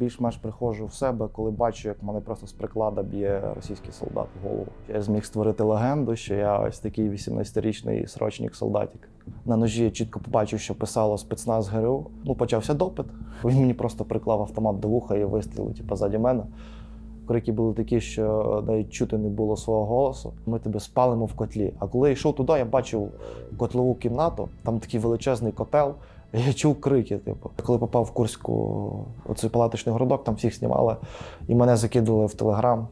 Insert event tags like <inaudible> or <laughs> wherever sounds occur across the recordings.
Більш-менш приходжу в себе, коли бачу, як мене просто з приклада б'є російський солдат в голову. Я зміг створити легенду, що я ось такий 18-річний срочник солдатик. На ножі я чітко побачив, що писало спецназ ГРУ. Ну, почався допит. Він мені просто приклав автомат до вуха і вистрілив, типу, позаді мене. Крики були такі, що навіть чути не було свого голосу. Ми тебе спалимо в котлі. А коли я йшов туди, я бачив котлову кімнату, там такий величезний котел. Я чув крики, типу. Коли попав в Курську, оцей палаточний городок, там всіх знімали, і мене закидали в телеграм,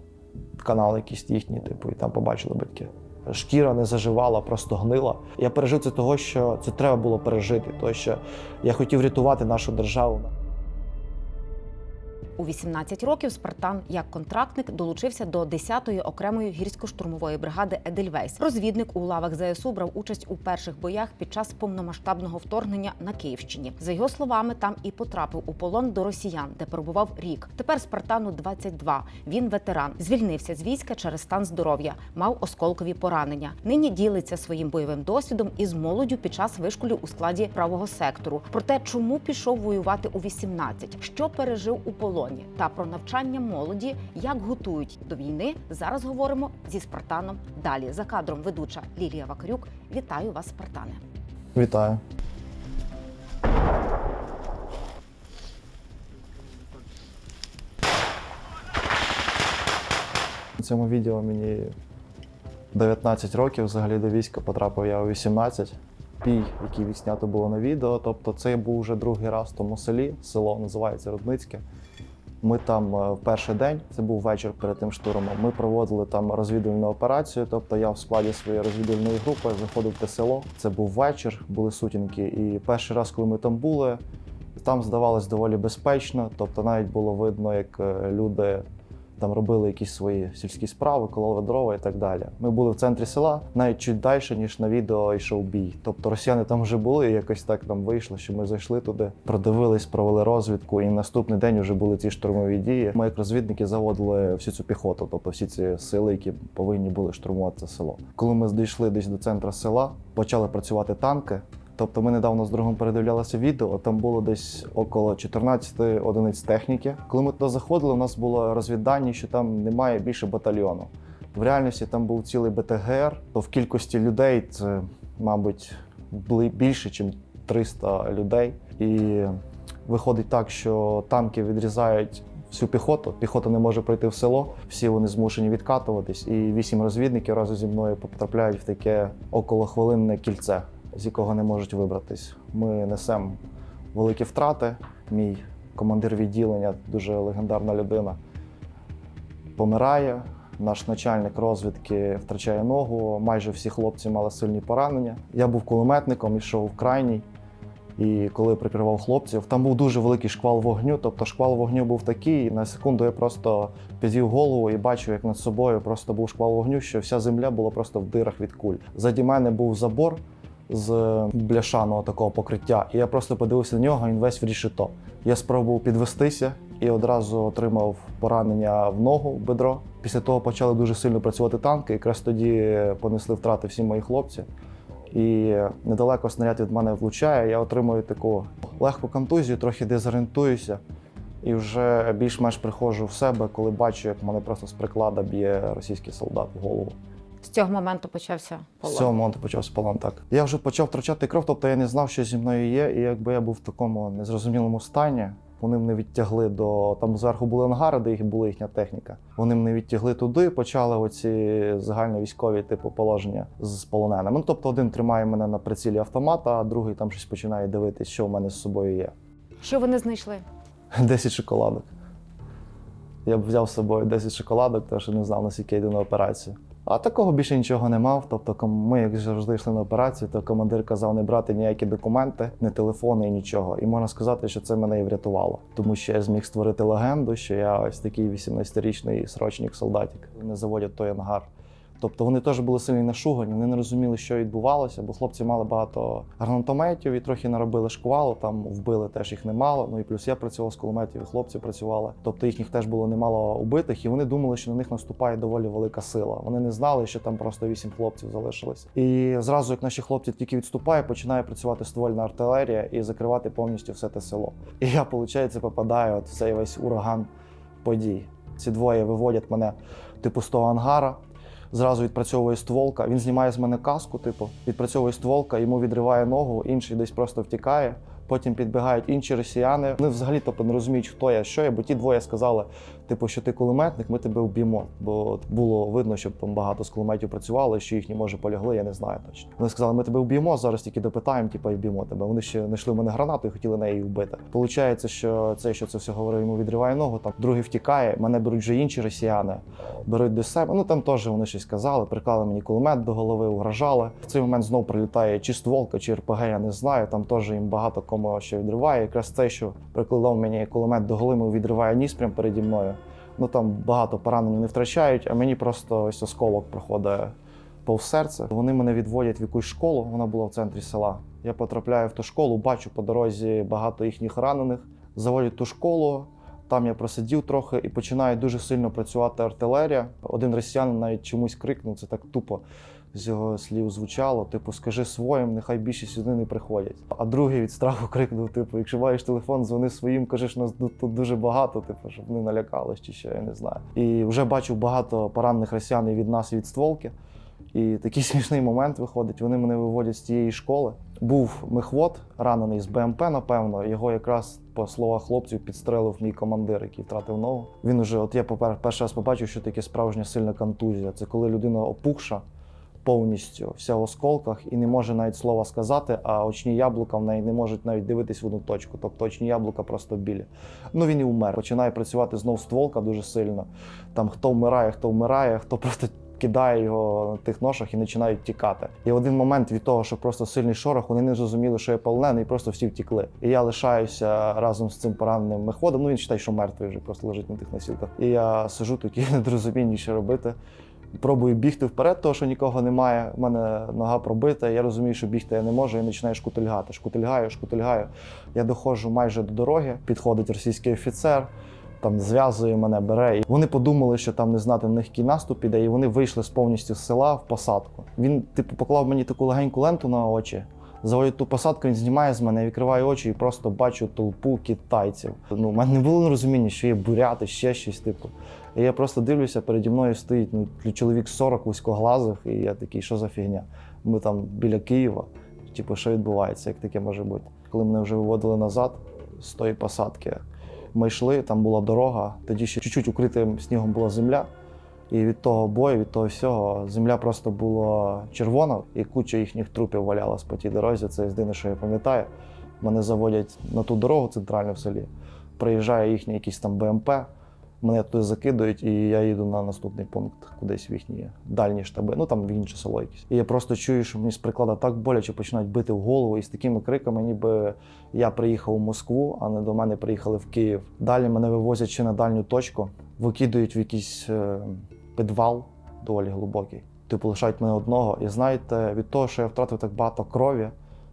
канал якийсь їхній, типу, і там побачили батьки. Шкіра не заживала, просто гнила. Я пережив це того, що це треба було пережити, тому що я хотів рятувати нашу державу. У 18 років Спартан як контрактник долучився до 10-ї окремої гірсько-штурмової бригади Едельвейс. Розвідник у лавах ЗСУ брав участь у перших боях під час повномасштабного вторгнення на Київщині. За його словами, там і потрапив у полон до росіян, де перебував рік. Тепер Спартану 22. Він ветеран. Звільнився з війська через стан здоров'я, мав осколкові поранення. Нині ділиться своїм бойовим досвідом із молоддю під час вишколів у складі правого сектору. Про те, чому пішов воювати у 18, що пережив у полоні, та про навчання молоді, як готують до війни. Зараз говоримо зі Спартаном. Далі за кадром ведуча Лілія Вакарюк. Вітаю вас, Спартане. Вітаю. У цьому відео мені 19 років, взагалі до війська потрапив я у 18. Бій, який відснято було на відео. Тобто це був вже другий раз в тому селі. Село називається Рудницьке. Ми там е, в перший день, це був вечір перед тим штурмом. Ми проводили там розвідувальну операцію. Тобто я в складі своєї розвідувальної групи заходив в те село. Це був вечір, були сутінки. І перший раз, коли ми там були, там здавалось доволі безпечно. Тобто навіть було видно, як е, люди там робили якісь свої сільські справи, кололи дрова і так далі. Ми були в центрі села, навіть чуть далі, ніж на відео йшов бій. Тобто росіяни там вже були, і якось так там вийшло, що ми зайшли туди, продивились, провели розвідку, і наступний день вже були ці штурмові дії. Ми, як розвідники, заводили всю цю піхоту, тобто всі ці сили, які повинні були штурмувати це село. Коли ми дійшли десь до центру села, почали працювати танки. Тобто ми недавно з другом передивлялися відео, там було десь около 14 одиниць техніки. Коли ми туди заходили, у нас було розвіддані, що там немає більше батальйону. В реальності там був цілий БТГР, то в кількості людей це, мабуть, більше, ніж 300 людей. І виходить так, що танки відрізають всю піхоту. Піхота не може пройти в село, всі вони змушені відкатуватись. І вісім розвідників разом зі мною потрапляють в таке околохвилинне кільце, з якого не можуть вибратись. Ми несемо великі втрати. Мій командир відділення, дуже легендарна людина, помирає. Наш начальник розвідки втрачає ногу. Майже всі хлопці мали сильні поранення. Я був кулеметником, йшов в крайній. І коли прикривав хлопців, там був дуже великий шквал вогню. Тобто шквал вогню був такий. На секунду я просто підвів голову і бачив, як над собою просто був шквал вогню, що вся земля була просто в дирах від куль. Заді мене був забор з бляшаного такого покриття, і я просто подивився на нього, він весь в рішито. Я спробував підвестися і одразу отримав поранення в ногу, в бедро. Після того почали дуже сильно працювати танки. Якраз тоді понесли втрати всі мої хлопці. І недалеко снаряд від мене влучає. Я отримую таку легку контузію, трохи дезорієнтуюся. І вже більш-менш приходжу в себе, коли бачу, як мене просто з приклада б'є російський солдат в голову. З цього моменту почався полон. З цього моменту почався полон так. Я вже почав втрачати кров, тобто я не знав, що зі мною є. І якби я був в такому незрозумілому стані, вони мене відтягли до там зверху були ангари, де їх була їхня техніка. Вони мене відтягли туди, почали оці загальновійськові типу положення з полоненими. Ну тобто один тримає мене на прицілі автомата, а другий там щось починає дивитись, що в мене з собою є. Що вони знайшли? <laughs> 10 шоколадок. Я б взяв з собою 10 шоколадок, тому що не знав, наскільки я йду на операцію. А такого більше нічого не мав. Тобто, ми, як завжди йшли на операцію, то командир казав не брати ніякі документи, не телефони і нічого. І можна сказати, що це мене і врятувало, тому що я зміг створити легенду, що я ось такий 18-річний срочник солдатик. Не заводять той ангар, Тобто вони теж були сильно нашугані, вони не розуміли, що відбувалося, бо хлопці мали багато гранатометів і трохи наробили шквалу, там вбили теж їх немало. Ну і плюс я працював з кулеметів, і хлопці працювали. Тобто їхніх теж було немало убитих, і вони думали, що на них наступає доволі велика сила. Вони не знали, що там просто вісім хлопців залишилось. І зразу, як наші хлопці тільки відступають, починає працювати ствольна артилерія і закривати повністю все те село. І я, виходить, попадаю от в цей весь ураган подій. Ці двоє виводять мене типу з того ангара. Зразу відпрацьовує стволка. Він знімає з мене каску, типу, відпрацьовує стволка, йому відриває ногу, інший десь просто втікає. Потім підбігають інші росіяни. Вони взагалі тобто, не розуміють, хто я, що я, бо ті двоє сказали, типу, що ти кулеметник, ми тебе вб'ємо. Бо було видно, що там багато з кулеметів працювали, що їхні може полягли, я не знаю точно. Вони сказали, ми тебе вб'ємо, зараз тільки допитаємо, типу, і вб'ємо тебе. Вони ще знайшли в мене гранату і хотіли неї вбити. Получається, що цей, що це все говорив, йому відриває ногу, там другий втікає, мене беруть вже інші росіяни, беруть до себе. Ну там теж вони щось казали, приклали мені кулемет до голови, угрожали. В цей момент знов прилітає чи стволка, чи РПГ, я не знаю. Там теж їм багато кому ще відриває. Якраз це, що прикладав мені кулемет до голови, відриває ніс прямо переді мною. Ну там багато поранень не втрачають, а мені просто ось осколок проходить повз серце. Вони мене відводять в якусь школу, вона була в центрі села. Я потрапляю в ту школу, бачу по дорозі багато їхніх ранених. Заводять ту школу. Там я просидів трохи і починає дуже сильно працювати артилерія. Один росіянин навіть чомусь крикнув, це так тупо з його слів звучало. Типу, скажи своїм, нехай більше сюди не приходять. А другий від страху <laughs> крикнув: типу, якщо маєш телефон, дзвони своїм, кажеш, нас тут дуже багато, типу, щоб не налякались чи що, я не знаю. І вже бачив багато поранених росіян і від нас, і від стволки. І такий <laughs> смішний момент виходить. Вони мене виводять з тієї школи. Був мехвод, ранений з БМП, напевно. Його якраз, по словах хлопців, підстрелив мій командир, який втратив ногу. Він уже, от я перший раз побачив, що таке справжня сильна контузія. Це коли людина опухша повністю, вся в осколках і не може навіть слова сказати, а очні яблука в неї не можуть навіть дивитись в одну точку. Тобто очні яблука просто білі. Ну він і вмер. Починає працювати знов стволка дуже сильно. Там хто вмирає, хто вмирає, хто просто. Кидає його на тих ношах і починають тікати. І в один момент від того, що просто сильний шорох, вони не зрозуміли, що я полонений, і просто всі втікли. І я лишаюся разом з цим пораненим меходом. Ну він вважає, що мертвий вже просто лежить на тих носілках. І я сижу такий <laughs> недорозумінні, що робити. Пробую бігти вперед, того що нікого немає. У мене нога пробита. Я розумію, що бігти я не можу, і починаю шкутильгати. Шкутильгаю, шкутильгаю. Я доходжу майже до дороги. Підходить російський офіцер, там зв'язує мене, бере. І вони подумали, що там не знати на них який наступ іде, і вони вийшли з повністю з села в посадку. Він, типу, поклав мені таку легеньку ленту на очі. Заводить ту посадку, він знімає з мене, відкриває очі і просто бачу толпу китайців. Ну, у мене не було розуміння, що є буряти, ще щось, типу. І я просто дивлюся, переді мною стоїть ну, чоловік 40 вузькоглазих, і я такий, що за фігня? Ми там біля Києва. Типу, що відбувається, як таке може бути? Коли мене вже виводили назад з тої посадки, ми йшли, там була дорога, тоді ще чуть-чуть укритим снігом була земля. І від того бою, від того всього, земля просто була червона, і куча їхніх трупів валялась по тій дорозі. Це єдине, що я пам'ятаю. Мене заводять на ту дорогу центральну в селі. Приїжджає їхній якийсь там БМП, мене туди закидують, і я їду на наступний пункт, кудись в їхні дальні штаби. Ну там в інше село якесь. І я просто чую, що мені з приклада так боляче починають бити в голову і з такими криками, ніби я приїхав у Москву, а не до мене приїхали в Київ. Далі мене вивозять ще на дальню точку, викидують в якийсь е, підвал доволі глибокий. Типу лишають мене одного. І знаєте, від того, що я втратив так багато крові,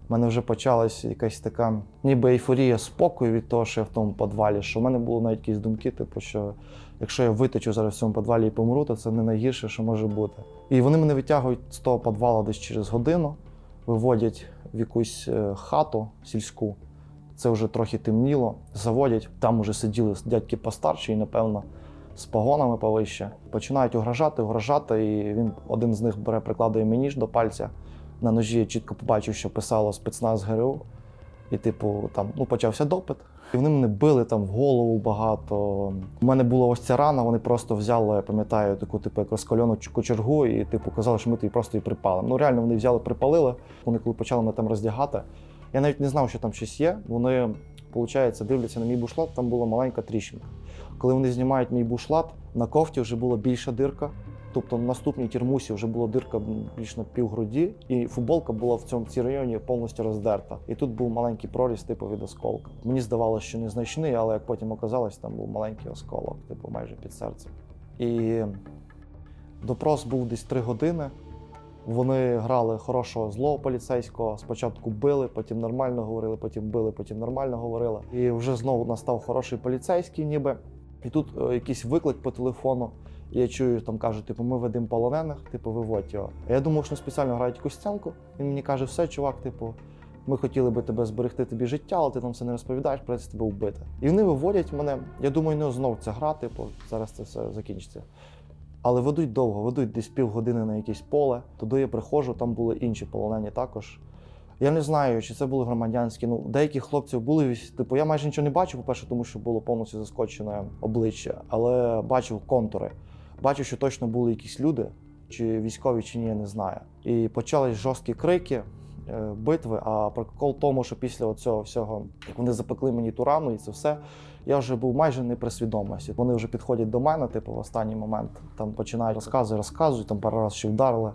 в мене вже почалась якась така ніби ейфорія спокою від того, що я в тому підвалі, що в мене було навіть якісь думки, типу, що якщо я витечу зараз в цьому підвалі і помру, то це не найгірше, що може бути. І вони мене витягують з того підвалу десь через годину, виводять в якусь е, хату сільську. Це вже трохи темніло, заводять. Там уже сиділи дядьки постарші і, напевно, з погонами повище. Починають угрожати, угрожати, і він один з них бере, прикладує мені ніж до пальця. На ножі я чітко побачив, що писало спецназ ГРУ. І, типу, там ну, почався допит. І вони мене били там в голову багато. У мене була ось ця рана, вони просто взяли, я пам'ятаю, таку типу як розкальону кочергу, і типу казали, що ми тобі просто її припалимо. Ну реально вони взяли, припалили. Вони коли почали мене там роздягати. Я навіть не знав, що там щось є. Вони, виходить, дивляться на мій бушлат, там була маленька тріщинка. Коли вони знімають мій бушлат, на кофті вже була більша дирка. Тобто на наступній тірмусі вже була дирка більш на півгруді, і футболка була в цьому цій районі повністю роздерта. І тут був маленький проріз, типу від осколка. Мені здавалося, що незначний, але як потім оказалось, там був маленький осколок, типу майже під серцем. І Допрос був десь три години. Вони грали хорошого злого поліцейського. Спочатку били, потім нормально говорили, потім били, потім нормально говорили. І вже знову настав хороший поліцейський, ніби. І тут е, якийсь виклик по телефону. Я чую, там кажуть, типу, ми ведемо полонених, типу, виводь його. А я думав, що спеціально грають якусь сценку. Він мені каже, все, чувак, типу, ми хотіли би тебе зберегти тобі життя, але ти нам все не розповідаєш, придеться тебе вбити. І вони виводять мене. Я думаю, ну знов це гра, типу, зараз це все закінчиться. Але ведуть довго, ведуть десь півгодини на якесь поле. Туди я приходжу, там були інші полонені також. Я не знаю, чи це були громадянські. Ну, деякі хлопців були типу, я майже нічого не бачив, по-перше, тому що було повністю заскочене обличчя, але бачив контури. Бачив, що точно були якісь люди, чи військові, чи ні, я не знаю. І почались жорсткі крики, е, битви. А прикол в тому, що після цього всього, як вони запекли мені ту рану і це все, я вже був майже не при свідомості. Вони вже підходять до мене, типу, в останній момент там починають розкази, розказують, там пару разів ще вдарили.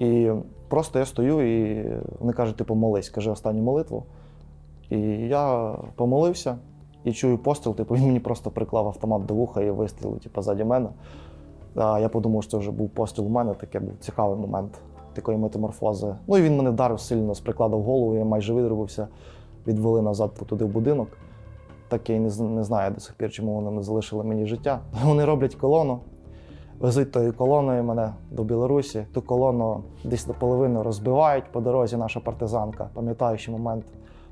І просто я стою, і вони кажуть, типу, молись, кажи останню молитву. І я помолився і чую постріл, типу, він мені просто приклав автомат до вуха і вистрілив, типу, ззаді мене. А я подумав, що це вже був постріл у мене, таке був цікавий момент такої метаморфози. Ну і він мене вдарив сильно з прикладу в голову, я майже видробився, відвели назад туди в будинок. Так я і не знаю до сих пір, чому вони не залишили мені життя. <laughs> Вони роблять колону, везуть тою колоною мене до Білорусі. Ту колону десь наполовину розбивають по дорозі наша партизанка. Пам'ятаю ще момент,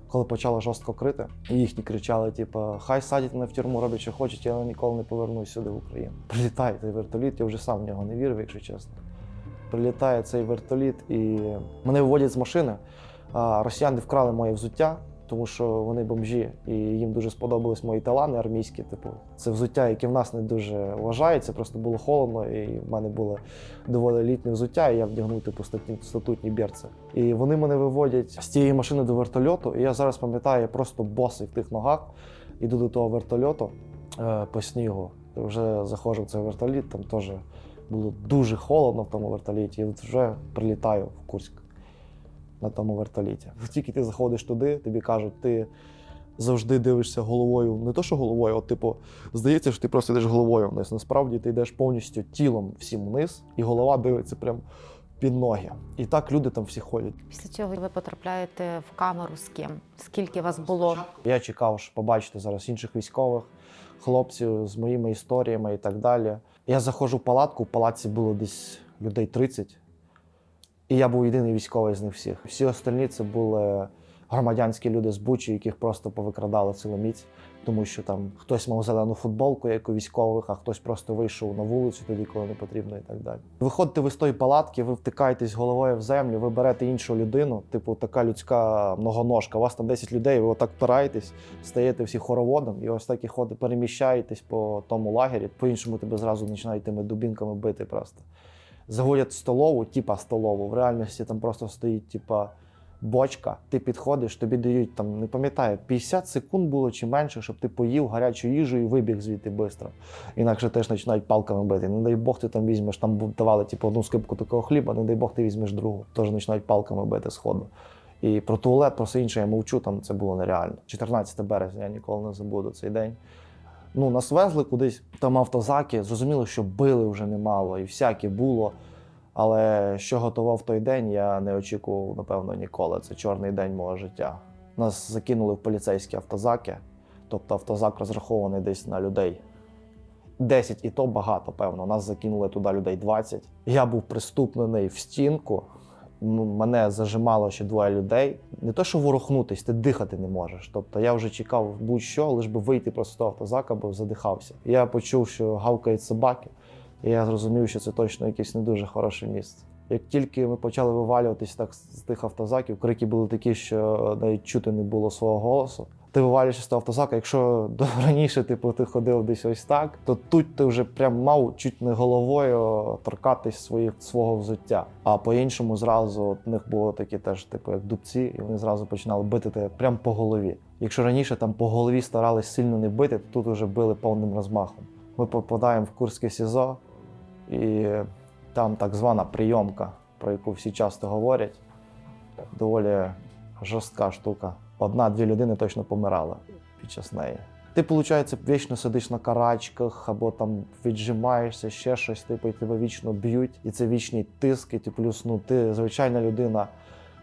коли почали жорстко крити. І їхні кричали: типу, хай садять мене в тюрму, роблять, що хочуть, я ніколи не повернусь сюди в Україну. Прилітає цей вертоліт, я вже сам в нього не вірив, якщо чесно. Прилітає цей вертоліт, і мене виводять з машини. Росіяни вкрали моє взуття, тому що вони бомжі, і їм дуже сподобались мої талани армійські. Типу, це взуття, яке в нас не дуже вважається, просто було холодно, і в мене було доволі літнє взуття, і я вдягнув типу статутні берці. І вони мене виводять з тієї машини до вертольоту. І я зараз пам'ятаю, я просто босий в тих ногах, іду до того вертольоту е, по снігу. Вже заходжу в цей вертоліт, там теж було дуже холодно в тому вертоліті. І от вже прилітаю в Курськ на тому вертоліті. Тільки ти заходиш туди, тобі кажуть, ти завжди дивишся головою, не то, що головою, от типу, здається, що ти просто йдеш головою вниз. Насправді ти йдеш повністю тілом всім вниз, і голова дивиться прям під ноги. І так люди там всі ходять. Після цього ви потрапляєте в камеру з ким? Скільки вас було? Я чекав, що побачити зараз інших військових, хлопців з моїми історіями і так далі. Я заходжу в палатку, в палатці було десь людей 30. І я був єдиний військовий з них всіх. Всі остальні це були громадянські люди з Бучі, яких просто повикрадали цілу міць, тому що там хтось мав зелену футболку, як у військових, а хтось просто вийшов на вулицю тоді, коли не потрібно, і так далі. Виходите ви з тої палатки, ви втикаєтесь головою в землю, ви берете іншу людину, типу така людська многоножка. У вас там 10 людей, ви отак впираєтесь, стаєте всі хороводом, і ось так і ходите, переміщаєтесь по тому лагері. По-іншому тебе зразу починають тими дубінками бити просто заводять столову, типа столову. В реальності там просто стоїть, типа, бочка. Ти підходиш, тобі дають там, не пам'ятаю, 50 секунд було чи менше, щоб ти поїв гарячу їжу і вибіг звідти швидко. Інакше теж починають палками бити. Не дай Бог, ти там візьмеш, там давали типу, одну скипку такого хліба, не дай Бог, ти візьмеш другу. Теж починають палками бити сходу. І про туалет, про все інше я мовчу, там це було нереально. 14 березня, я ніколи не забуду цей день. Ну, нас везли кудись, там автозаки, зрозуміло, що били вже немало, і всяке було. Але що готував той день, я не очікував, напевно, ніколи. Це чорний день мого життя. Нас закинули в поліцейські автозаки, тобто автозак розрахований десь на людей. 10 і то багато, певно. Нас закинули туди людей 20. Я був приступлений в стінку. Мене зажимало ще двоє людей. Не то, що ворухнутись, ти дихати не можеш. Тобто я вже чекав будь-що, лиш би вийти просто з того автозака, бо задихався. Я почув, що гавкають собаки, і я зрозумів, що це точно якесь не дуже хороше місце. Як тільки ми почали вивалюватись так з тих автозаків, крики були такі, що навіть чути не було свого голосу. Ти вивалюєшся з того автозака, якщо <laughs> раніше типу, ти ходив десь ось так, то тут ти вже прям мав чуть не головою торкатись своїх, свого взуття. А по-іншому зразу от, в них було такі теж, типу, як дубці, і вони зразу починали бити тебе прямо по голові. Якщо раніше там по голові старались сильно не бити, то тут вже били повним розмахом. Ми попадаємо в Курське СІЗО, і там так звана прийомка, про яку всі часто говорять, доволі жорстка штука. Одна-дві людини точно помирали під час неї. Ти, виходить, вічно сидиш на карачках або там віджимаєшся, ще щось, типу, і тебе вічно б'ють, і це вічний тиск, і ти плюс ну, ти звичайна людина,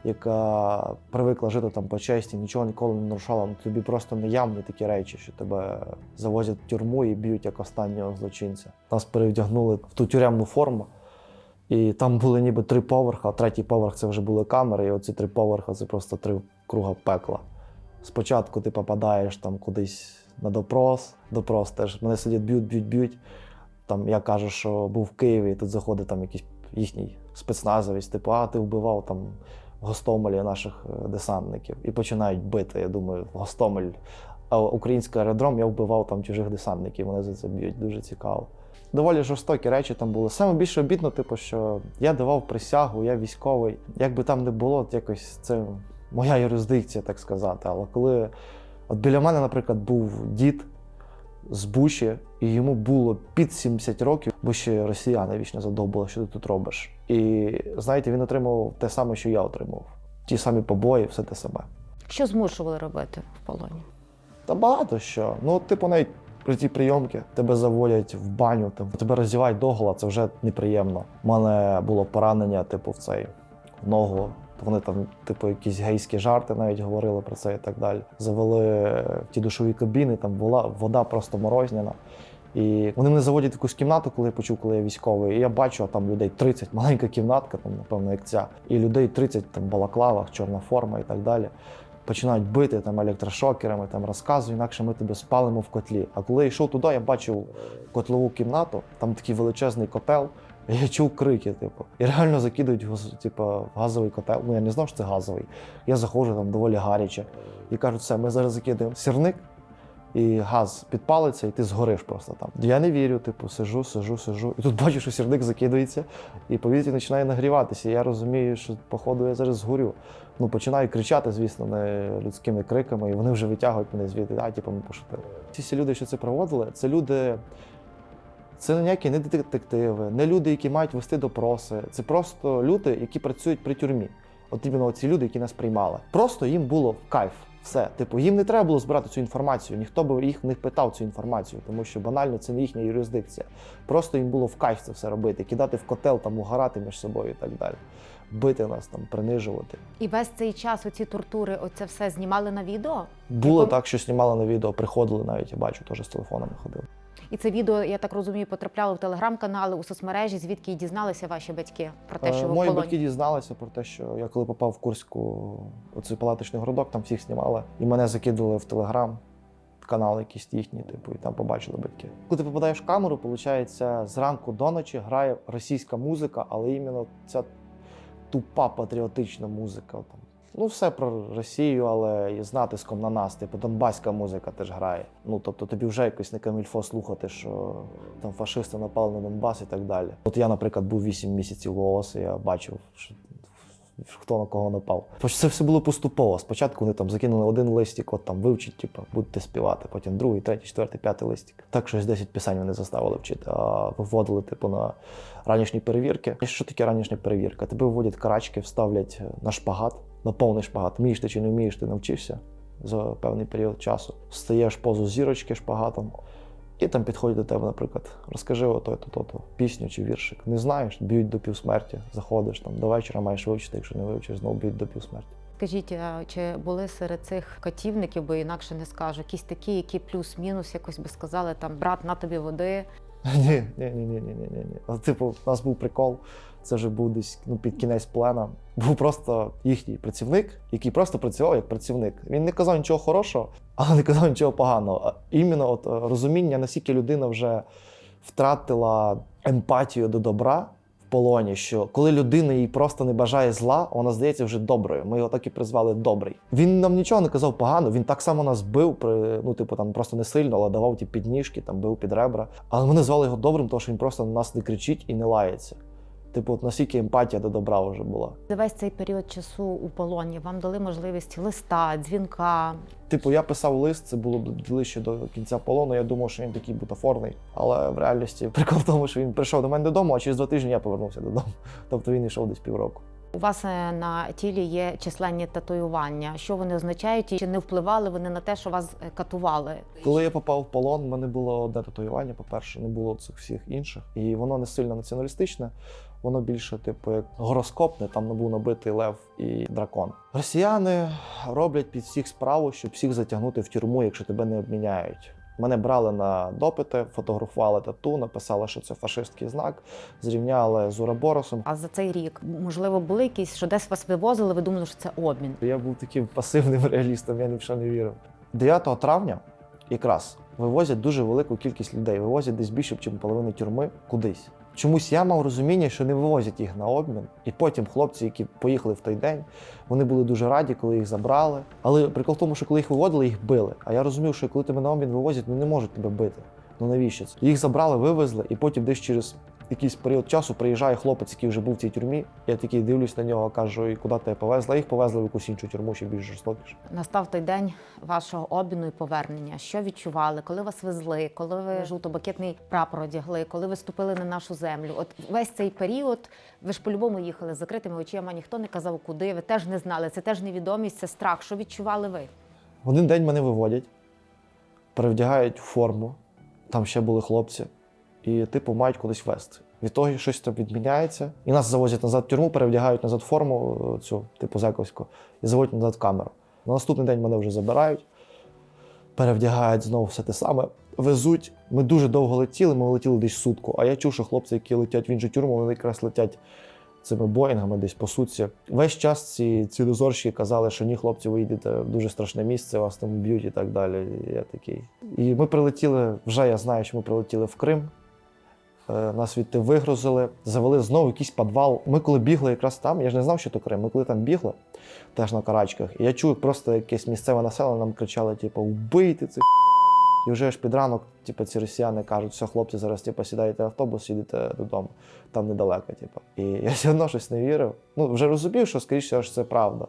яка привикла жити там по честі, нічого ніколи не нарушала. Ну, тобі просто неявні такі речі, що тебе завозять в тюрму і б'ють як останнього злочинця. Нас перевдягнули в ту тюремну форму. І там були ніби три поверха, а третій поверх це вже були камери, і оці три поверха це просто три круга пекла. Спочатку ти попадаєш там кудись на допрос, допрос теж мене сидять, б'ють, б'ють, б'ють. Там я кажу, що був в Києві, і тут заходить там якийсь їхній спецназовець, типу, а ти вбивав там в Гостомелі наших е, десантників. І починають бити. Я думаю, в Гостомель, а український аеродром, я вбивав там чужих десантників, вони за це б'ють. Дуже цікаво. Доволі жорстокі речі там були. Саме більше обідно, типу, що я давав присягу, я військовий. Як би там не було, якось це моя юрисдикція, так сказати. Але коли от біля мене, наприклад, був дід з Бучі, і йому було під 70 років, бо ще росіяни вічно задовбали, що ти тут робиш. І знаєте, він отримав те саме, що я отримав. Ті самі побої, все те саме. Що змушували робити в полоні? Та багато що. Ну, типу, навіть при ті прийомки тебе заводять в баню, тебе роздівають догола, це вже неприємно. У мене було поранення, типу, в цей в ногу. Вони там, типу, якісь гейські жарти навіть говорили про це і так далі. Завели в ті душові кабіни, там була вода просто морозняна. І вони мене заводять в якусь кімнату, коли я почув, коли я військовий. І я бачу, а там людей 30, маленька кімнатка, там, напевно, як ця. І людей 30 там балаклавах, чорна форма і так далі. Починають бити там електрошокерами, там розказують, інакше ми тебе спалимо в котлі. А коли я йшов туди, я бачив котлову кімнату, там такий величезний котел. Я чув крики, типу, і реально закидують типу, в газовий котел. Ну я не знав, що це газовий. Я заходжу там доволі гаряче. І кажуть, все, ми зараз закидаємо сірник, і газ підпалиться, і ти згориш просто там. Я не вірю, типу, сижу, сижу, сижу. І тут бачу, що сірник закидується, і повітря починає нагріватися. І я розумію, що походу я зараз згорю. Ну, починаю кричати, звісно, не людськими криками, і вони вже витягують мене звідти, а типу, ми пошутили. Ці всі люди, що це проводили, це люди. Це не ніякі не детективи, не люди, які мають вести допроси. Це просто люди, які працюють при тюрмі. От іменно ці люди, які нас приймали. Просто їм було в кайф. Все, типу, їм не треба було збирати цю інформацію, ніхто би їх не питав цю інформацію, тому що банально це не їхня юрисдикція. Просто їм було в кайф це все робити, кидати в котел, там угорати між собою і так далі, бити нас там, принижувати. І весь цей час оці тортури, оце все знімали на відео? Було Яком- так, що знімали на відео, приходили навіть, я бачу, теж з телефонами ходили. І це відео, я так розумію, потрапляло в телеграм-канали, у соцмережі, звідки й дізналися ваші батьки про те, Е, що ви в Мої полоні. батьки дізналися про те, що я коли попав в Курську, оцей палаточний городок, там всіх знімали, і мене закидували в телеграм. Канал якийсь їхній, типу, і там побачили батьки. Коли ти попадаєш в камеру, виходить, зранку до ночі грає російська музика, але іменно ця тупа патріотична музика. Там. Ну, все про Росію, але і з натиском на нас. Типу, донбаська музика теж грає. Ну, тобто тобі вже якось не камільфо слухати, що там фашисти напали на Донбас і так далі. От я, наприклад, був 8 місяців в ООС, і я бачив, що хто на кого напав. Це все було поступово. Спочатку вони там закинули один листик, от там вивчить, типу, будете співати, потім другий, третій, четвертий, п'ятий листик. Так щось 10 пісень вони заставили вчити, а виводили, типу, на ранішні перевірки. І що таке ранішня перевірка? Тебе виводять карачки, вставлять на шпагат, на повний шпагат. Вмієш ти чи не вмієш, ти навчився за певний період часу. Стаєш позу зірочки шпагатом. І там підходять до тебе, наприклад, розкажи ото, то, то, пісню чи віршик. Не знаєш, б'ють до півсмерті, заходиш там до вечора, маєш вивчити, якщо не вивчиш, знову б'ють до півсмерті. Скажіть, чи були серед цих катівників, бо інакше не скажу, якісь такі, які плюс-мінус якось би сказали, там брат на тобі води. <laughs> Ні, ні, ні, ні, ні, ні, ні. Типу, у нас був прикол. Це вже був десь ну, під кінець плена. <laughs> Був просто їхній працівник, який просто працював як працівник. Він не казав нічого хорошого, але не казав нічого поганого. Іменно от е, розуміння, наскільки людина вже втратила емпатію до добра полоні, що коли людина їй просто не бажає зла, вона здається вже доброю. Ми його так і призвали добрий. Він нам нічого не казав погано. Він так само нас бив, при ну типу там просто не сильно, але давав ті підніжки, там бив під ребра. Але ми назвали його добрим, тому що він просто на нас не кричить і не лається. Типу, от настільки емпатія до добра вже була. За весь цей період часу у полоні вам дали можливість листа, дзвінка. Типу, я писав лист, це було ближче до кінця полону. Я думав, що він такий бутафорний. Але в реальності прикол в тому, що він прийшов до мене додому, а через два тижні я повернувся додому. <laughs> Тобто він йшов десь півроку. У вас е, на тілі є численні татуювання. Що вони означають? І чи не впливали вони на те, що вас е, катували? Коли я попав в полон, в мене було одне татуювання. По-перше, не було цих всіх інших, і воно не сильно націоналістичне. Воно більше, типу, як гороскопне, там не був набитий лев і дракон. Росіяни роблять під всіх справу, щоб всіх затягнути в тюрму, якщо тебе не обміняють. Мене брали на допити, фотографували тату, написали, що це фашистський знак, зрівняли з Ураборосом. А за цей рік можливо були якісь, що десь вас вивозили, ви думали, що це обмін. Я був таким пасивним <laughs> реалістом, я ні в що не вірив. 9 травня якраз вивозять дуже велику кількість людей. Вивозять десь більше, ніж половину тюрми кудись. Чомусь я мав розуміння, що не вивозять їх на обмін. І потім хлопці, які поїхали в той день, вони були дуже раді, коли їх забрали. Але прикол в тому, що коли їх виводили, їх били. А я розумів, що коли тебе на обмін вивозять, ну не можуть тебе бити. Ну навіщо це? Їх забрали, вивезли, і потім десь через якийсь період часу приїжджає хлопець, який вже був в цій тюрмі. Я такий дивлюсь на нього, кажу, і куди тебе повезли? Їх повезли в якусь іншу тюрму, ще більш жорстокіше. Настав той день вашого обміну і повернення. Що відчували, коли вас везли, коли ви жовто-бакетний прапор одягли, коли ви ступили на нашу землю? От весь цей період ви ж по-любому їхали з закритими очима, ніхто не казав, куди. Ви теж не знали. Це теж невідомість, це страх. Що відчували ви? В один день мене виводять, перевдягають в форму, там ще були хлопці, і типу мають кудись вести. Від того щось там відміняється, і нас завозять назад в тюрму, перевдягають назад форму е, цю, типу зековську, і заводять назад в камеру. На наступний день мене вже забирають, перевдягають знову все те саме, везуть. Ми дуже довго летіли, ми летіли десь сутку. А я чув, що хлопці, які летять в іншу тюрму, вони якраз летять цими боїнгами десь по суті. Весь час ці, ці дозорщики казали, що ні, хлопці, ви йдете в дуже страшне місце, вас там б'ють і так далі. І я такий. І ми прилетіли, вже я знаю, що ми прилетіли в Крим. Е, Нас відти вигрузили, завели знову якийсь підвал. Ми коли бігли якраз там, я ж не знав, що то Крим. Ми коли там бігли, теж на карачках, і я чую, просто якесь місцеве населення нам кричали, типу, вбийте цих. І вже ж під ранок, типу, ці росіяни кажуть, все, хлопці, зараз типу, сідаєте автобус, їдете додому, там недалеко. Типу. І я все одно щось не вірив. Ну, вже розумів, що, скоріше, що це правда.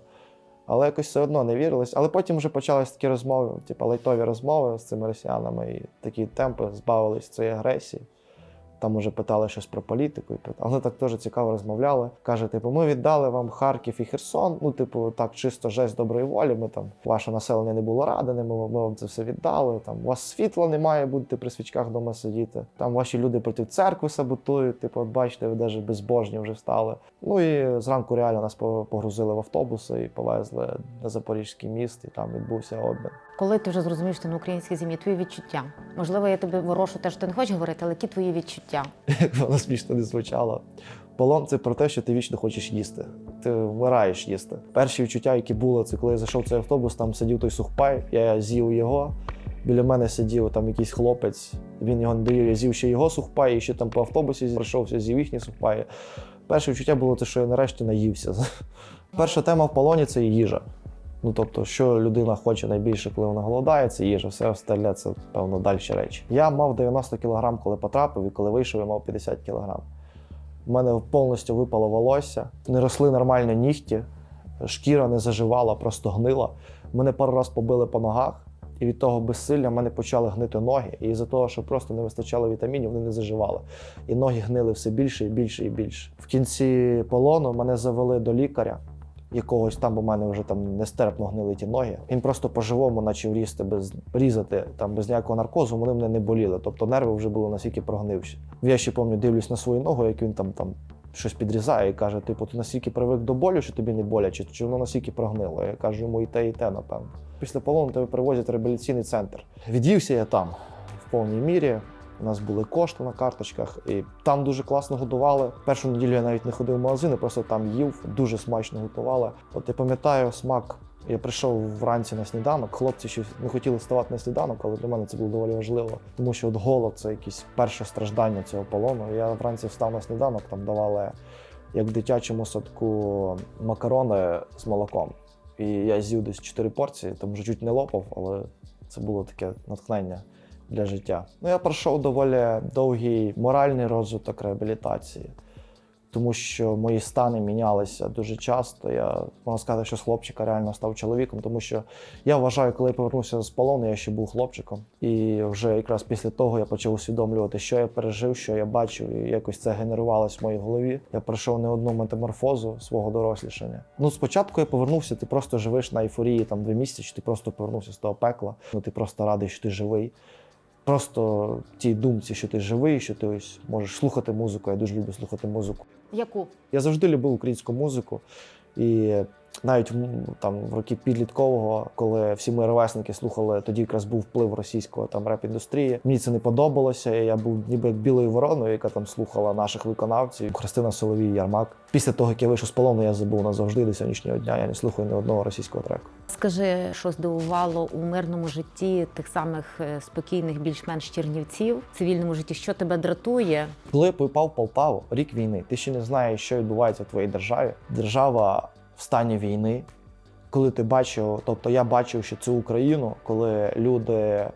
Але якось все одно не вірилось. Але потім вже почалися такі розмови, типу, лайтові розмови з цими росіянами, і такі темпи збавились цієї агресії. Там уже питали щось про політику, і вони так теж цікаво розмовляли. Каже, типу, ми віддали вам Харків і Херсон. Ну, типу, так, чисто жесть доброї волі. Ми там ваше населення не було радене, ми, ми вам це все віддали. Там у вас світла немає, будете при свічках вдома сидіти. Там ваші люди проти церкви саботують. Типу, от бачите, ви навіть безбожні вже стали. Ну і зранку реально нас по- погрузили в автобуси і повезли на Запорізький міст, і там відбувся обмін. Коли ти вже зрозумів, що ти на українській землі, твої відчуття? Можливо, я тобі ворошу те, що ти не хочеш говорити, але які твої відчуття? Як воно смішно не звучало. Полон це про те, що ти вічно хочеш їсти. Ти вмираєш їсти. Перші відчуття, які були, це коли я зайшов в цей автобус, там сидів той сухпай, я з'їв його. Біля мене сидів там якийсь хлопець, він його не доїв, я з'їв ще його сухпай, і ще там по автобусі пройшовся, з'їв їхні сухпаї. Перше відчуття було те, що я нарешті наївся. <laughs> Перша тема в полоні це їжа. Ну тобто, що людина хоче найбільше, коли вона голодає, це їжа, все остальне це певно далі речі. Я мав 90 кг, коли потрапив, і коли вийшов, я мав 50 кг. У мене повністю випало волосся, не росли нормально нігті, шкіра не заживала, просто гнила. Мене пару раз побили по ногах, і від того безсилля в мене почали гнити ноги. І із-за того, що просто не вистачало вітамінів, вони не заживали. І ноги гнили все більше і більше і більше. В кінці полону мене завели до лікаря якогось там, в мене вже там нестерпно гнили ті ноги. Він просто по-живому почав різати без різати там без ніякого наркозу, вони мене не боліли. Тобто нерви вже були настільки прогнивші. Я ще пам'ятаю, дивлюсь на свою ногу, як він там там. Щось підрізає і каже: типу, ти настільки привик до болю, що тобі не боляче, чи воно настільки прогнило. Я кажу йому і те, і те, напевно. Після полону тебе привозять в реабілітаційний центр. Від'ївся я там в повній мірі. У нас були кошти на карточках, і там дуже класно годували. Першу неділю я навіть не ходив в магазини, просто там їв, дуже смачно готували. От я пам'ятаю смак. Я прийшов вранці на сніданок. Хлопці ще не хотіли вставати на сніданок, але для мене це було доволі важливо, тому що от голод це якесь перше страждання цього полону. Я вранці встав на сніданок, там давали як в дитячому садку макарони з молоком. І я з'їв десь чотири порції, тому що чуть не лопав, але це було таке натхнення для життя. Ну, я пройшов доволі довгий моральний розвиток реабілітації. тому що мої стани мінялися дуже часто. Я можна сказати, що з хлопчика реально став чоловіком, тому що я вважаю, коли я повернувся з полону, я ще був хлопчиком. І вже якраз після того я почав усвідомлювати, що я пережив, що я бачив, і якось це генерувалось в моїй голові. Я пройшов не одну метаморфозу свого дорослішання. Ну, спочатку я повернувся, ти просто живеш на ейфорії там дві місяці, чи ти просто повернувся з того пекла. Ну ти просто радий, що ти живий. Просто тій думці, що ти живий, що ти ось можеш слухати музику. Я дуже люблю слухати музику. Яку? Я завжди любив українську музику. І навіть там в роки підліткового, коли всі мої ровесники слухали, тоді якраз був вплив російського там реп-індустрії. Мені це не подобалося. Я був ніби як білою вороною, яка там слухала наших виконавців. Христина Соловій, Ярмак. Після того, як я вийшов з полону, я забув назавжди до сьогоднішнього дня. Я не слухаю ні одного російського треку. Скажи, що здивувало у мирному житті тих самих е, спокійних, більш-менш чернівців, в цивільному житті, що тебе дратує? Коли я попав в Полтаву, рік війни, ти ще не знаєш, що відбувається в твоїй державі. Держава в стані війни. Коли ти бачив, тобто я бачив, що цю Україну, коли люди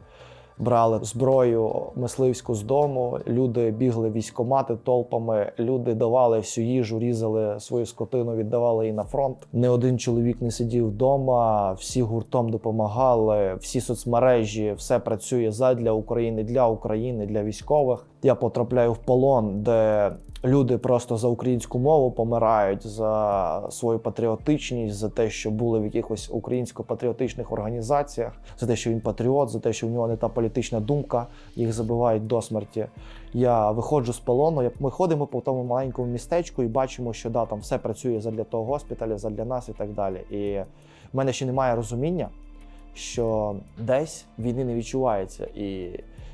брали зброю мисливську з дому, люди бігли військомати толпами, люди давали всю їжу, різали свою скотину, віддавали її на фронт. Не один чоловік не сидів вдома, всі гуртом допомагали, всі соцмережі, все працює задля України, для України, для військових. Я потрапляю в полон, де люди просто за українську мову помирають за свою патріотичність, за те, що були в якихось українсько-патріотичних організаціях, за те, що він патріот, за те, що в нього не та політична думка, їх забивають до смерті. Я виходжу з полону. Ми ходимо по тому маленькому містечку і бачимо, що да, там все працює задля того госпіталя, задля нас і так далі. І в мене ще немає розуміння, що десь війни не відчувається. І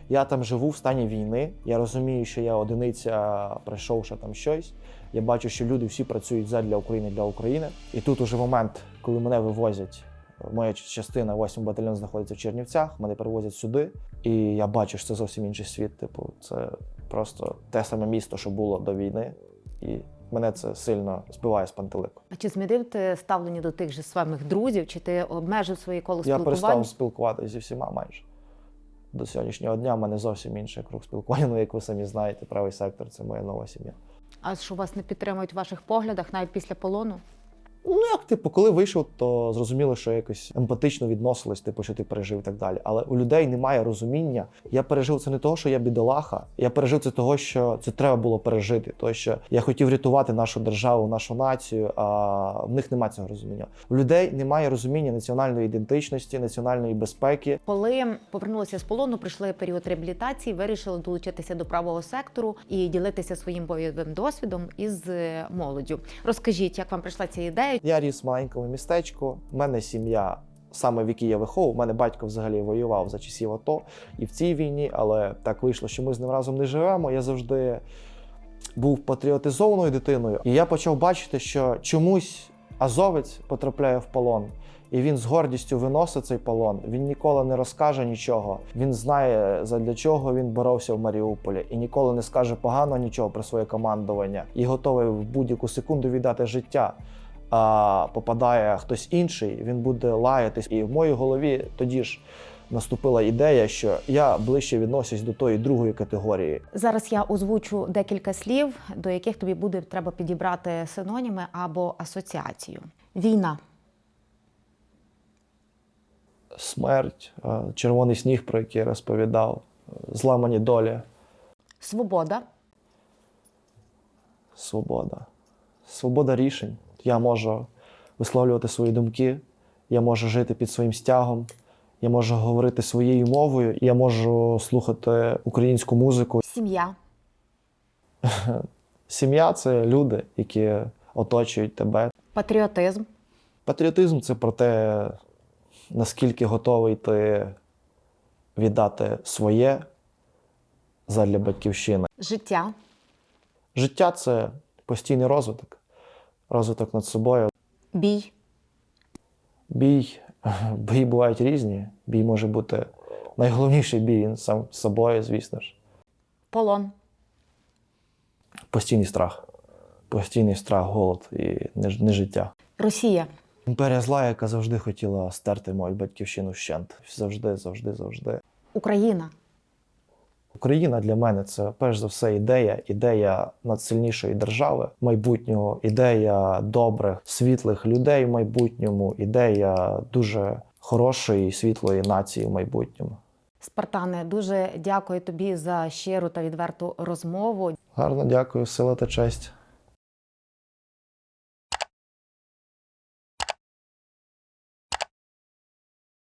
я там живу в стані війни. Я розумію, що я одиниця, пройшовши там щось. Я бачу, що люди всі працюють задля України для України. І тут уже момент, коли мене вивозять. Моя частина 8 батальйон знаходиться в Чернівцях, мене перевозять сюди, і я бачу, що це зовсім інший світ. Типу, це просто те саме місто, що було до війни, і мене це сильно збиває з пантелику. А чи змінив ти ставлення до тих же своїх друзів? Чи ти обмежив своє коло Я перестав спілкуватися зі всіма майже. До сьогоднішнього дня в мене зовсім інший круг спілкування. Ну, як ви самі знаєте, правий сектор це моя нова сім'я. А що вас не підтримують в ваших поглядах навіть після полону? Ну, як, типу, коли вийшов, то зрозуміло, що якось емпатично відносились, типу, що ти пережив і так далі. Але у людей немає розуміння. Я пережив це не того, що я бідолаха. Я пережив це того, що це треба було пережити. Тому що я хотів рятувати нашу державу, нашу націю, а в них немає цього розуміння. У людей немає розуміння національної ідентичності, національної безпеки. Коли повернулися з полону, прийшли період реабілітації, вирішили долучитися до правого сектору і ділитися своїм бойовим досвідом із е, молоддю. Розкажіть, як вам прийшла ця ідея? Я ріс в маленькому містечку. У мене сім'я, саме в якій я виховував. У мене батько взагалі воював за часів АТО і в цій війні, але так вийшло, що ми з ним разом не живемо. Я завжди був патріотизованою дитиною, і я почав бачити, що чомусь азовець потрапляє в полон. І він з гордістю виносить цей полон. Він ніколи не розкаже нічого. Він знає задля чого він боровся в Маріуполі, і ніколи не скаже погано нічого про своє командування і готовий в будь-яку секунду віддати життя. А попадає хтось інший, він буде лаятись. І в моїй голові тоді ж наступила ідея, що я ближче відносюсь до тої другої категорії. Зараз я озвучу декілька слів, до яких тобі буде треба підібрати синоніми або асоціацію. Війна, Смерть, червоний сніг, про який я розповідав, зламані долі, свобода, свобода. Свобода рішень. Я можу висловлювати свої думки, я можу жити під своїм стягом, я можу говорити своєю мовою, я можу слухати українську музику. <laughs> сім'я, Сім'я це люди, які оточують тебе. патріотизм, Патріотизм це про те, наскільки готовий ти віддати своє задля батьківщини. життя, Життя це постійний розвиток, розвиток над собою. бій, Бій, <laughs> бій бувають різні. Бій може бути найголовніший бій сам з собою, звісно ж. полон, Постійний страх. Постійний страх, голод і не, життя. Росія, Імперія зла, яка завжди хотіла стерти мою батьківщину вщент. Завжди, завжди, завжди. Україна, Україна для мене це перш за все ідея, ідея надсильнішої держави майбутнього, ідея добрих, світлих людей в майбутньому, ідея дуже хорошої світлої нації в майбутньому. Спартане, дуже дякую тобі за щиру та відверту розмову. Гарно дякую, сила та честь.